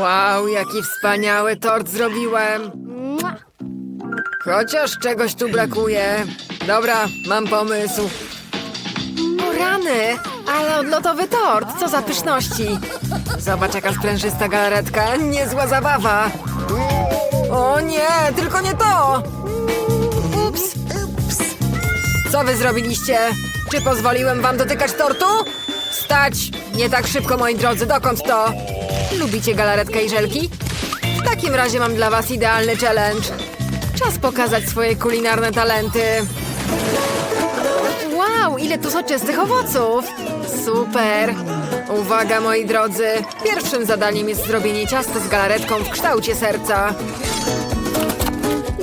Wow, jaki wspaniały tort zrobiłem. Chociaż czegoś tu brakuje. Dobra, mam pomysł. O rany, ale odlotowy tort, co za pyszności. Zobacz jaka sprężysta galaretka, niezła zabawa. O nie, tylko nie to. Ups. Co wy zrobiliście? Czy pozwoliłem wam dotykać tortu? Stać! Nie tak szybko, moi drodzy, dokąd to? Lubicie galaretkę i żelki? W takim razie mam dla was idealny challenge. Czas pokazać swoje kulinarne talenty. Wow, ile tu soczystych owoców! Super! Uwaga, moi drodzy! Pierwszym zadaniem jest zrobienie ciasta z galaretką w kształcie serca.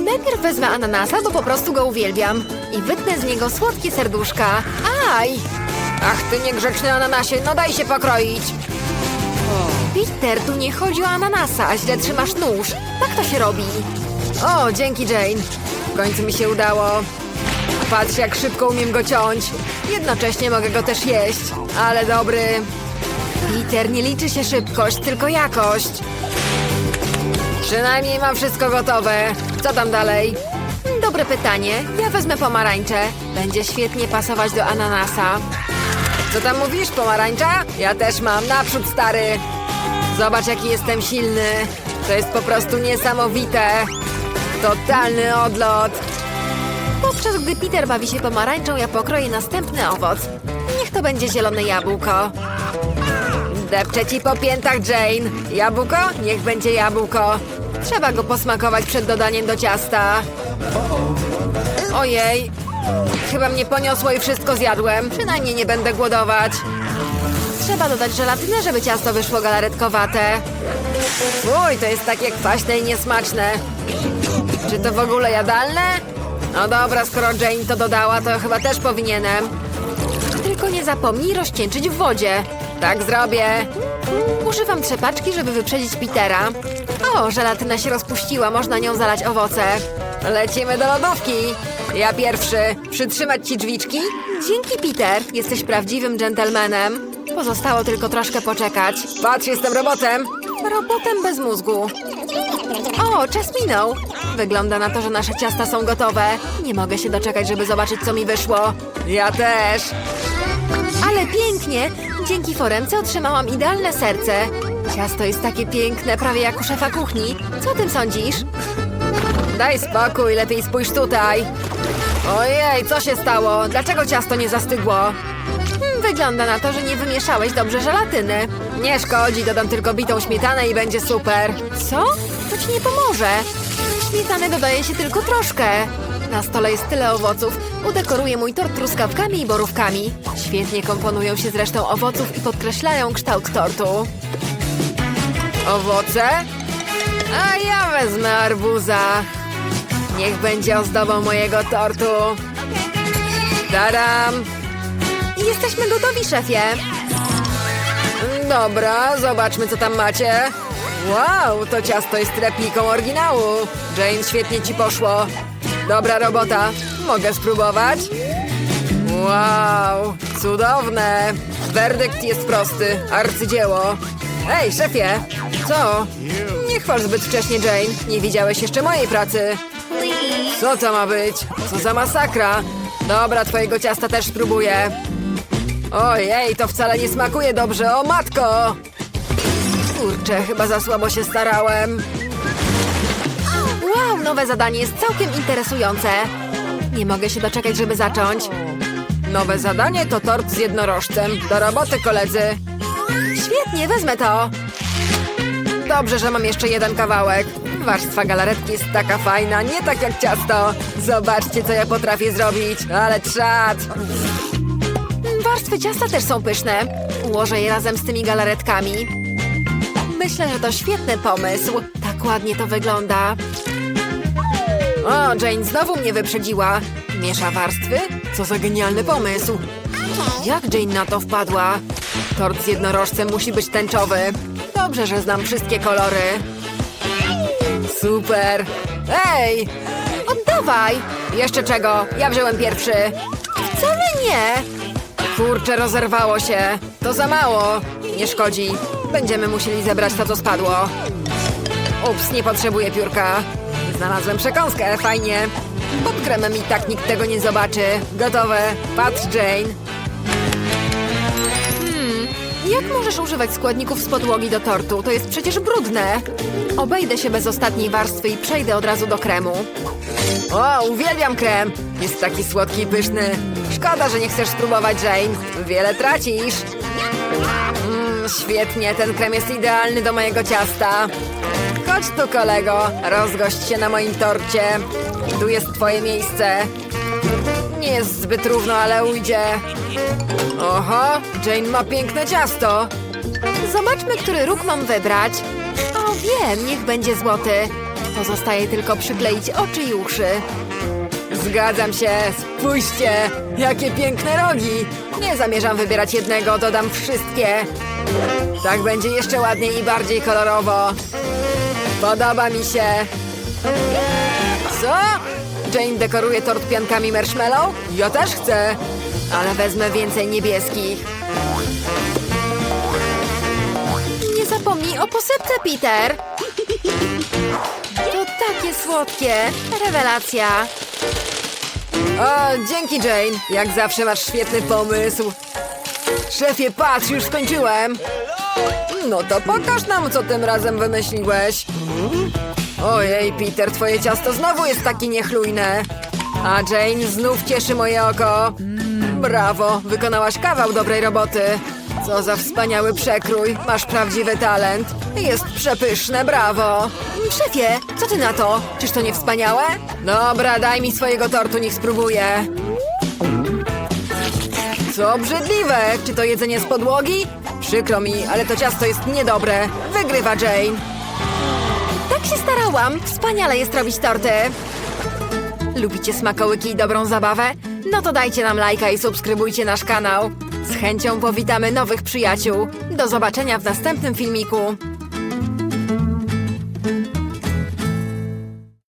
Najpierw wezmę ananasa, bo po prostu go uwielbiam. I wytnę z niego słodkie serduszka. Aj! Ach, ty niegrzeczny ananasie, no daj się pokroić. Peter, tu nie chodzi o ananasa, a źle trzymasz nóż. Tak to się robi. O, dzięki Jane. W końcu mi się udało. Patrz, jak szybko umiem go ciąć. Jednocześnie mogę go też jeść. Ale dobry. Peter, nie liczy się szybkość, tylko jakość. Przynajmniej mam wszystko gotowe. Co tam dalej? Dobre pytanie. Ja wezmę pomarańcze. Będzie świetnie pasować do ananasa. Co tam mówisz, pomarańcza? Ja też mam. Naprzód, stary. Zobacz, jaki jestem silny. To jest po prostu niesamowite. Totalny odlot. Podczas gdy Peter bawi się pomarańczą, ja pokroję następny owoc. Niech to będzie zielone jabłko. Depczę ci po piętach, Jane. Jabłko? Niech będzie jabłko. Trzeba go posmakować przed dodaniem do ciasta. Ojej. Chyba mnie poniosło i wszystko zjadłem. Przynajmniej nie będę głodować. Trzeba dodać żelatynę, żeby ciasto wyszło galaretkowate. Uj, to jest takie kwaśne i niesmaczne. Czy to w ogóle jadalne? No dobra, skoro Jane to dodała, to chyba też powinienem. Tylko nie zapomnij rozcieńczyć w wodzie. Tak zrobię. Używam trzepaczki, żeby wyprzedzić Petera. O, żelatyna się rozpuściła, można nią zalać owoce. Lecimy do lodówki. Ja pierwszy. Przytrzymać ci drzwiczki? Dzięki, Peter. Jesteś prawdziwym dżentelmenem. Pozostało tylko troszkę poczekać. Patrz, jestem robotem. Robotem bez mózgu. O, czas minął. Wygląda na to, że nasze ciasta są gotowe. Nie mogę się doczekać, żeby zobaczyć, co mi wyszło. Ja też. Ale pięknie! Dzięki foremce otrzymałam idealne serce. Ciasto jest takie piękne, prawie jak u szefa kuchni. Co o tym sądzisz? Daj spokój, lepiej spójrz tutaj. Ojej, co się stało? Dlaczego ciasto nie zastygło? Wygląda na to, że nie wymieszałeś dobrze żelatyny. Nie szkodzi, dodam tylko bitą śmietanę i będzie super. Co? To ci nie pomoże. Śmietany dodaje się tylko troszkę. Na stole jest tyle owoców. Udekoruję mój tort truskawkami i borówkami. Świetnie komponują się z resztą owoców i podkreślają kształt tortu. Owoce? A ja wezmę arbuza. Niech będzie ozdobą mojego tortu. Taram! Jesteśmy gotowi, szefie. Dobra, zobaczmy, co tam macie. Wow, to ciasto jest repliką oryginału. Jane, świetnie ci poszło. Dobra robota. Mogę spróbować? Wow, cudowne. Werdykt jest prosty. Arcydzieło. Ej, szefie! Co? Nie chwal zbyt wcześnie, Jane. Nie widziałeś jeszcze mojej pracy. Co to ma być? Co za masakra? Dobra, twojego ciasta też spróbuję. Ojej, to wcale nie smakuje dobrze, o matko! Kurczę, chyba za słabo się starałem. Wow, nowe zadanie jest całkiem interesujące. Nie mogę się doczekać, żeby zacząć. Nowe zadanie to tort z jednorożcem. Do roboty, koledzy. Świetnie, wezmę to. Dobrze, że mam jeszcze jeden kawałek. Warstwa galaretki jest taka fajna, nie tak jak ciasto. Zobaczcie, co ja potrafię zrobić. Ale trzat. Warstwy ciasta też są pyszne. Ułożę je razem z tymi galaretkami. Myślę, że to świetny pomysł. Tak ładnie to wygląda. O, Jane znowu mnie wyprzedziła. Miesza warstwy? Co za genialny pomysł. Jak Jane na to wpadła? Tort z jednorożcem musi być tęczowy. Dobrze, że znam wszystkie kolory. Super. Ej! Oddawaj! Jeszcze czego? Ja wziąłem pierwszy. Wcale nie. Kurczę, rozerwało się. To za mało. Nie szkodzi. Będziemy musieli zebrać to, co spadło. Ups, nie potrzebuję piórka. Znalazłem przekąskę, fajnie. Pod kremem i tak nikt tego nie zobaczy. Gotowe. Patrz, Jane. Hmm, jak możesz używać składników z podłogi do tortu? To jest przecież brudne. Obejdę się bez ostatniej warstwy i przejdę od razu do kremu. O, uwielbiam krem. Jest taki słodki i pyszny. Szkoda, że nie chcesz spróbować, Jane. Wiele tracisz. Mm, świetnie, ten krem jest idealny do mojego ciasta. Chodź tu, kolego. Rozgość się na moim torcie. Tu jest twoje miejsce. Nie jest zbyt równo, ale ujdzie. Oho, Jane ma piękne ciasto. Zobaczmy, który róg mam wybrać. O, wiem, niech będzie złoty. Pozostaje tylko przykleić oczy i uszy. Zgadzam się, spójrzcie, jakie piękne rogi. Nie zamierzam wybierać jednego, dodam wszystkie. Tak będzie jeszcze ładniej i bardziej kolorowo. Podoba mi się. Co? Jane dekoruje tort piankami marshmallow? Ja też chcę. Ale wezmę więcej niebieskich. Nie zapomnij o posypce, Peter. To takie słodkie. Rewelacja. O, dzięki, Jane. Jak zawsze masz świetny pomysł. Szefie, patrz, już skończyłem. No to pokaż nam, co tym razem wymyśliłeś. Ojej, Peter, twoje ciasto znowu jest takie niechlujne. A Jane znów cieszy moje oko. Brawo, wykonałaś kawał dobrej roboty. Co za wspaniały przekrój, masz prawdziwy talent. Jest przepyszne, brawo. Szefie, co ty na to? Czyż to nie wspaniałe? Dobra, daj mi swojego tortu, niech spróbuję. Co obrzydliwe! Czy to jedzenie z podłogi? Przykro mi, ale to ciasto jest niedobre. Wygrywa Jane. Tak się starałam. Wspaniale jest robić torty. Lubicie smakołyki i dobrą zabawę? No to dajcie nam lajka i subskrybujcie nasz kanał. Z chęcią powitamy nowych przyjaciół. Do zobaczenia w następnym filmiku.